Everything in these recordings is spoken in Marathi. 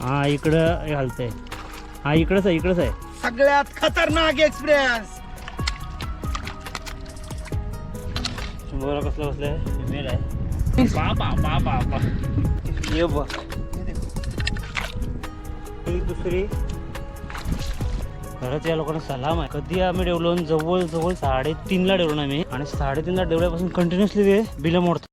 हा इकडं घालतंय हा इकडंच आहे इकडंच आहे. सगळ्यात खतरनाक एक्सप्रेस बरं कसलं बसलंय मेल आहे. बाबा बाबा बाबा. ये बघ. दुसरी. खरंच या लोकांना सलाम आहे. कधी आम्ही डेवलोन जवळ जवळ साडेतीनला डेवलो आम्ही. आणि साडेतीनला डेवल्यापासून कंटिन्युअसली ते बिलं मोडतो.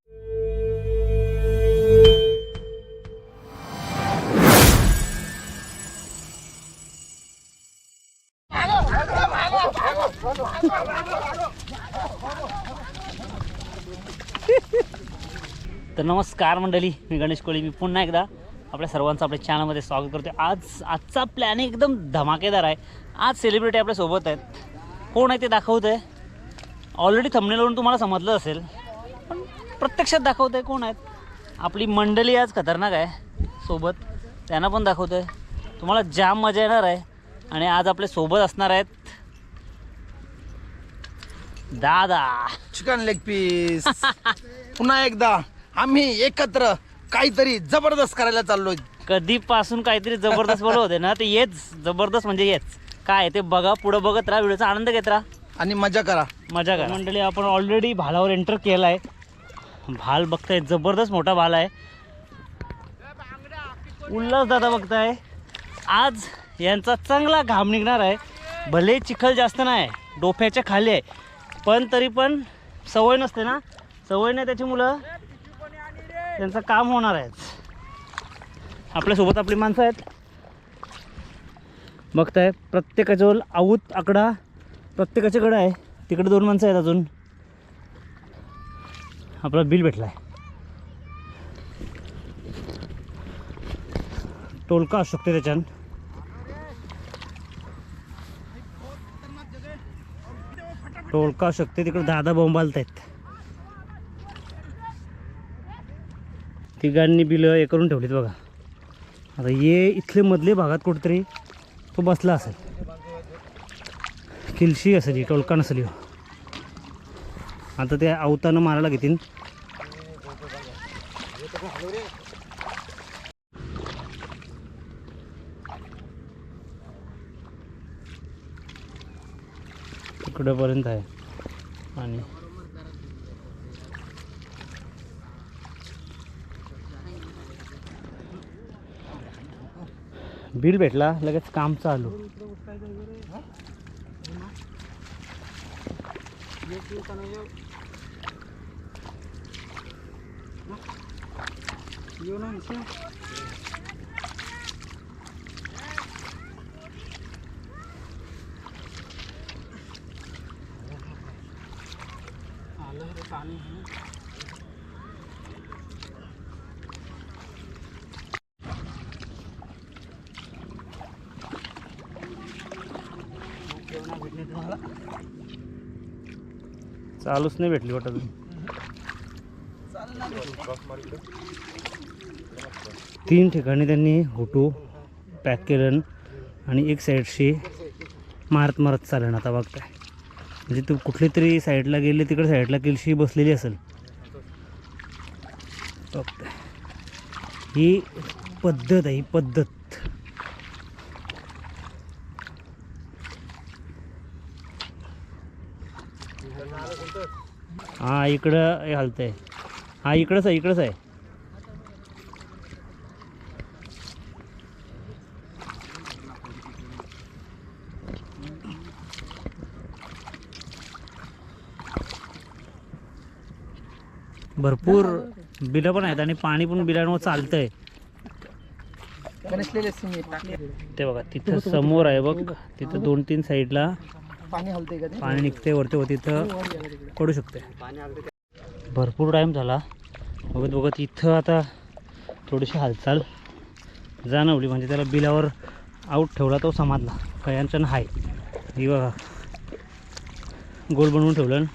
नमस्कार मंडळी मी गणेश कोळी. मी पुन्हा एकदा आपल्या सर्वांचं आपल्या चॅनलमध्ये स्वागत करतो आज आजचा प्लॅन एकदम धमाकेदार आहे. आज सेलिब्रिटी आपल्यासोबत आहेत. कोण आहे ते दाखवत आहे ऑलरेडी थंबनेलवरून तुम्हाला समजलं असेल पण प्रत्यक्षात दाखवत आहे कोण आहेत? आपली मंडळी आज खतरनाक आहे सोबत. त्यांना पण दाखवत आहे तुम्हाला जाम मजा येणार आहे. आणि आज आपल्यासोबत असणार आहेत दादा. चिकन लेग पीस पुन्हा एकदा. आम्ही एकत्र काहीतरी जबरदस्त करायला चाललोय. कधीपासून काहीतरी जबरदस्त बोलत होते ना ते येच जबरदस्त म्हणजे येच. काय ते बघा पुढं बघत राहा व्हिडिओचा आनंद घेत राहा. आणि मजा करा. मजा करा. मंडळी आपण ऑलरेडी भालावर एंटर केला आहे भाल बघताय जबरदस्त मोठा भाल आहे. उल्हास दादा बघताय. आज यांचा चांगला घाम निघणार आहे. भले चिखल जास्त नाही डोफ्याच्या खाली आहे. पण तरी पण सवय नसते ना. सवय नाही त्याची मुलं. त्यांचं काम होणार आहे. आपल्यासोबत आपली माणसं आहेत. बघताय प्रत्येकाजवळ आऊत आकडा प्रत्येकाच्याकडं आहे. तिकडे दोन माणसं आहेत अजून. आपला बिल भेटला आहे टोलका असू शकते त्याच्यात. टोलका असू शकते तिकडे दादा बोंबालत आहेत तिघांनी बिलं हे करून ठेवलीत बघा. आता ये इथले मधले भागात कुठेतरी तो बसला असेल. किलशी असेल ही टोलका नसेल हो. आता ते अवतानं मारायला घेतील तिकडंपर्यंत आहे. आणि बिल भेटला लगेच काम चालू. चालूच नाही भेटली वाटत तीन ठिकाणी त्यांनी हुटू पॅक केलं आणि एक साईडशी मारत मारत चालेल आता बघताय. म्हणजे तू कुठली तरी साईडला गेले तिकडे साईडला किलशी बसलेली असेल. बघताय. ही पद्धत आहे ही पद्धत. हा इकडं हे हलतंय. हा इकडंच आहे इकडंच आहे. भरपूर बिलं पण आहेत आणि पाणी पण बिलांवर चालतंय. ते बघा तिथं समोर आहे बघ तिथं दोन तीन साईडला पाणी हलते का ते? पाणी निघते वरती व तिथं पडू शकते भरपूर टाईम झाला. बघत बघत इथं आता थोडीशी हालचाल जाणवली. म्हणजे त्याला बिलावर आऊट ठेवला तो समाजला कयांचं हाय ही बघा. गोल बनवून ठेवलं.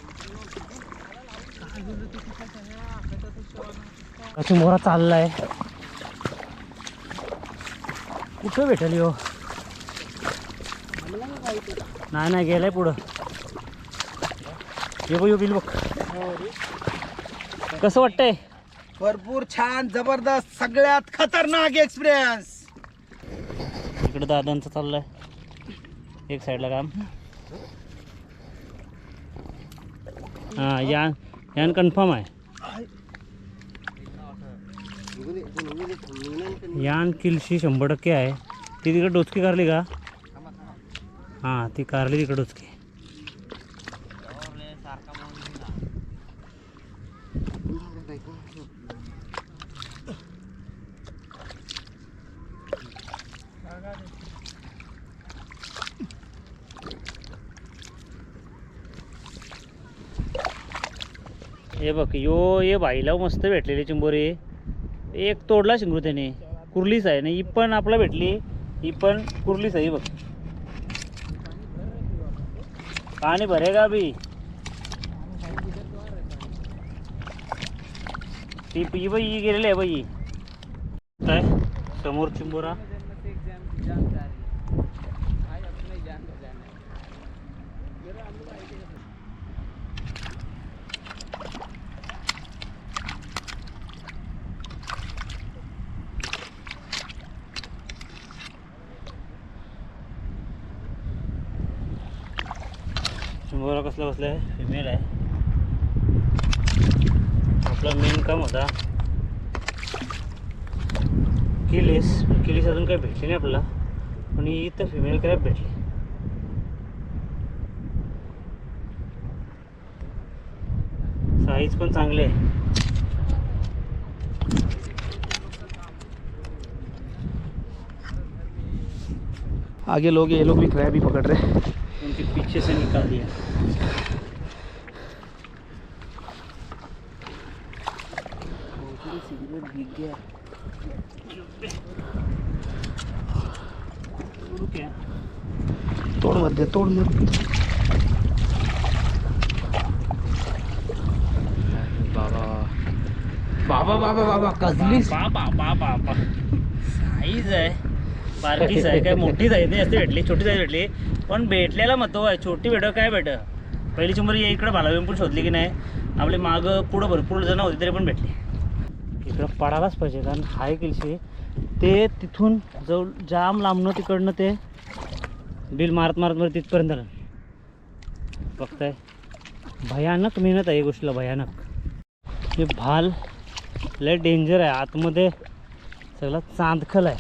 अशी मोरा चाललाय. कुठं भेटेल हो नाही नाही गेलाय पुढं. ये बघ यो बिल बघ. कसं वाटतंय? भरपूर छान जबरदस्त सगळ्यात खतरनाक एक्सपिरियन्स इकडे दादांचं चाललंय. एक साईडला काम. हां यान यान कन्फर्म आहे. यान किलशी शंभर टक्के आहे. ती तिकडे डोचकी कारली का? हां ती कारली तिकडे की. हे बघ यो ये भाईला मस्त भेटलेली चिंबोरी. एक तोडला शिंगरू त्याने. कुर्लीच आहे ना ही पण आपला भेटली. ही पण कुर्लीच आहे बघ. पाणी भरेगा भी ती ही बाई ही गेलेली आहे बाई काय समोर चिंबोरा. चिंबोरा कसला बसला आहे? फिमेल आहे. आपला मेन काम होता. किलीस किलीस अजून काही भेटली नाही आपल्याला. पण ही इथं फिमेल क्रॅप भेटली. साईज पण चांगली आहे. आगे लोग ये लोग भी क्रैब ही पकड़ रहे हैं। उनके पीछे से निकाल दिया. तोडमध्ये तोडमध्ये. बाबा. बाबा बाबा बाबा कसली बाबा बाबा बाबा साईज आहे. बारकीच आहे काय मोठी साईज नाही जास्त भेटली छोटी साईज भेटली. पण भेटलेला महत्त्व आहे. छोटी भेट काय भेट? पहिली चुंबरी इकडे भालावीन पण शोधली की नाही? आपले मागं पुढं भरपूर जण होती तरी पण भेटली. इकडं पडायलाच पाहिजे कारण हाय किलशी ते तिथून जवळ जाम लांबणं तिकडनं ते बिल मारत मारत मारत तिथपर्यंत आलं. बघताय. भयानक मेहनत आहे या गोष्टीला भयानक. हे भाल लय डेंजर आहे. आतमध्ये सगळा चांदखल आहे.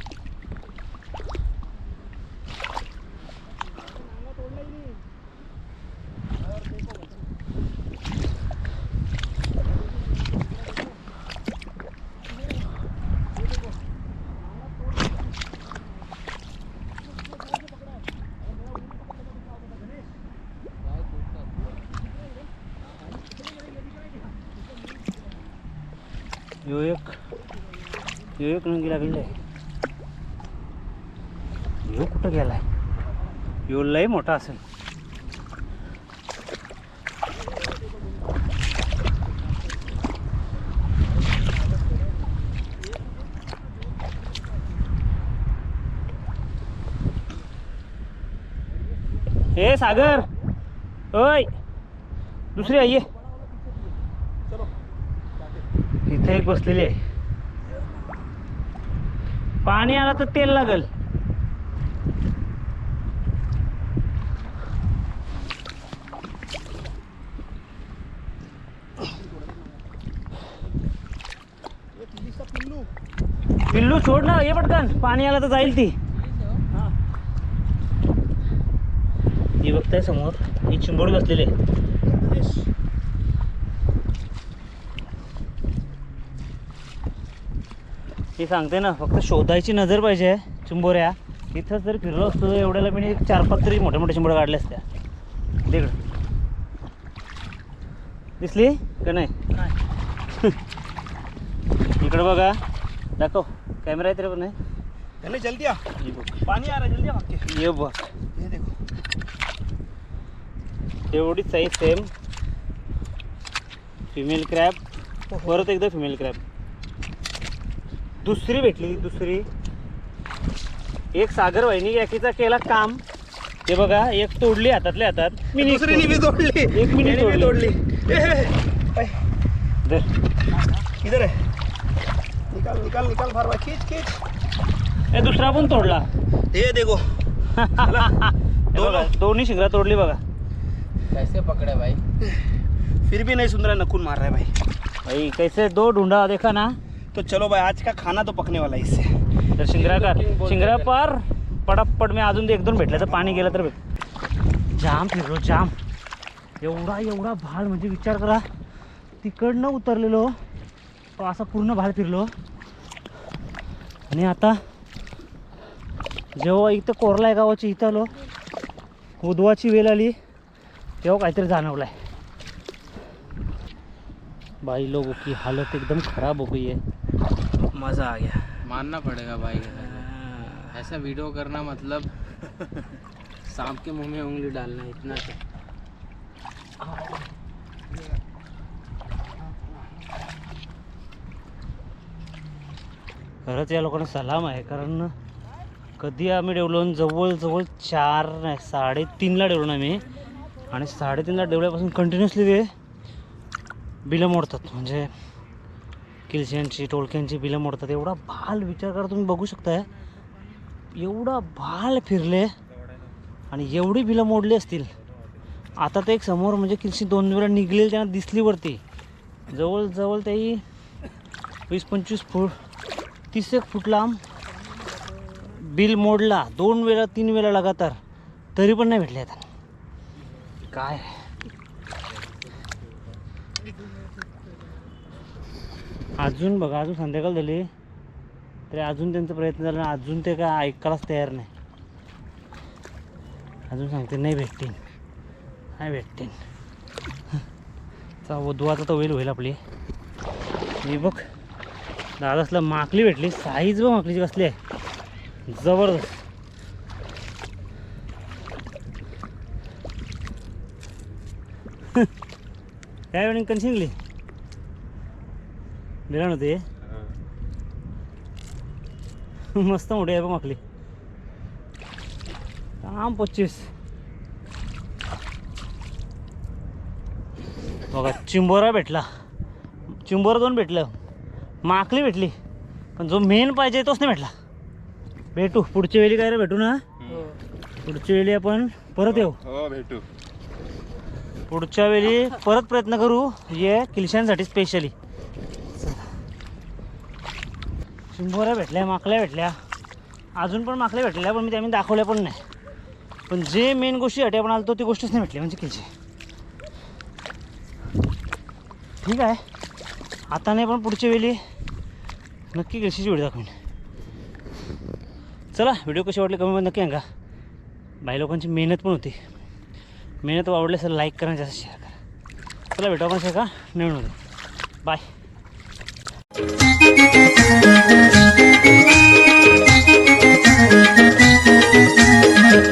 यो एक यो एक नंगी लागलेला आहे. यो कुठं गेलाय? यो लय मोठा असेल. ए सागर ओय दुसरी आइये इथे एक बसलेली आहे. पाणी आलं तर तेल लागल. पिल्लू सोड ना ये पटकन. पाणी आलं तर जाईल ती. ही बघताय समोर ही चिंबोड बसलेली. आहे ती सांगते ना फक्त शोधायची नजर पाहिजे चिंबोऱ्या. इथं जर फिरलो असतो तर एवढ्याला मी एक चार पाच तरी मोठ्या मोठ्या चिंबोऱ्या काढल्या असत्या तिकडं. दिसली? का नाही? इकडं बघा. दाखव. कॅमेरा आहे तरी पण नाही. चले जल्दी आ हे पानी आ रहा है जल्दी आ ये बघ. ये देखो. एवढीच साईज सेम. फिमेल क्रॅब परत एकदा फिमेल क्रॅब दुसरी भेटली दुसरी. एक सागर वहिनी एकीचा केला काम. ते बघा एक तोडली हातातल्या हातात. मी दूसरी ने भी तोड़ ली एक मिनिट मैंने भी तोड़ तोड़ ली ए, ए, ए, धर. इधर है निकाल निकाल निकाल भरवा खींच खींच. हे दुसरा पण तोडला. ये देखो. हे बघा, दोन्ही शिंगरा तोडली बघा. कैसे पकड़े भाई? फिर भी नहीं सुन रहा नखून मार रहा है भाई. भाई कैसे दो ढूंढा देखा ना. तो चलो भाई आज का खाना तो पकने वाला है इससे। तर शिंगरा कर। शिंगरा पार पटापट मी अजून एक दोन भेटले तर पाणी गेलं तर भेट. जाम फिरलो जाम. एवढा एवढा भाल म्हणजे विचार करा. तिकडनं उतरलेलो तो असा पूर्ण भाल फिरलो. आणि आता जेव्हा इथं कोरलाय गावाची इथं आलो उदवाची वेल आली तेव्हा काहीतरी जाणवलं आहे भाई लोगों की हालत एकदम खराब हो गई है मजा आ गया। मानना पड़ेगा भाई। ऐसा वीडियो करना मतलब सांप के मुंह में उंगली डालना इतना तो। खरंच या लोकांना सलाम आहे कारण कधी आम्ही डेवलोन जवळजवळ चार नाही साडेतीनला डेवलो आम्ही. आणि साडेतीनला डेवल्यापासून कंटिन्युअसली ते बिलं मोडतात. म्हणजे किल्च्यांची टोळक्यांची बिलं मोडतात. एवढा भाल विचार करा तुम्ही बघू शकताय. एवढा भाल फिरले आणि एवढी बिलं मोडली असतील. आता तर एक समोर म्हणजे किलशी दोन वेळा निघलेली त्यांना दिसली वरती. जवळजवळ त्याही वीस पंचवीस फूट तीस एक फूट लांब बिल मोडला. दोन वेळा तीन वेळा लगातार. तरी पण नाही भेटले आता. काय? अजून बघा अजून संध्याकाळ झाली. तरी अजून त्यांचा प्रयत्न झाला आणि अजून ते काय ऐकायलाच तयार नाही. अजून सांगते नाही भेटतील. नाही भेटतील. चा वधुवाचा तर होईल होईल आपली. मी बघ दादासला माकली भेटली साईज बघ माकलीची कसली आहे. जबरदस्त. काय वेळी कन्सिंगली दिला नव्हते मस्त मोठी आहे बघ माकली. काम पच्चीस. बघा चिंबोरा भेटला. चिंबोरा दोन भेटलं. माकली भेटली. पण जो मेन पाहिजे तोच नाही भेटला. भेटू पुढच्या वेळी काय रे भेटू ना? पुढच्या वेळी आपण परत येऊ. हो भेटू. पुढच्या वेळी परत प्रयत्न करू ये किलशांसाठी स्पेशली शिंबोऱ्या भेटल्या माकल्या भेटल्या. अजून पण माकल्या भेटल्या पण मी त्या मी दाखवल्या पण नाही. पण जे मेन गोष्टी आपण आलो तो ती गोष्टच नाही भेटली म्हणजे किलची. ठीक आहे. आता नाही पण पुढच्या वेळी नक्की किलशीची व्हिडिओ दाखवेन. चला व्हिडिओ कशी वाटली कमी नक्की सांगा. बाई लोकांची मेहनत पण होती. मेहनत आवडली असेल लाईक करा जास्त शेअर करा. चला भेटू आपण का? नवीन बाय フフフフフフフフフフフ。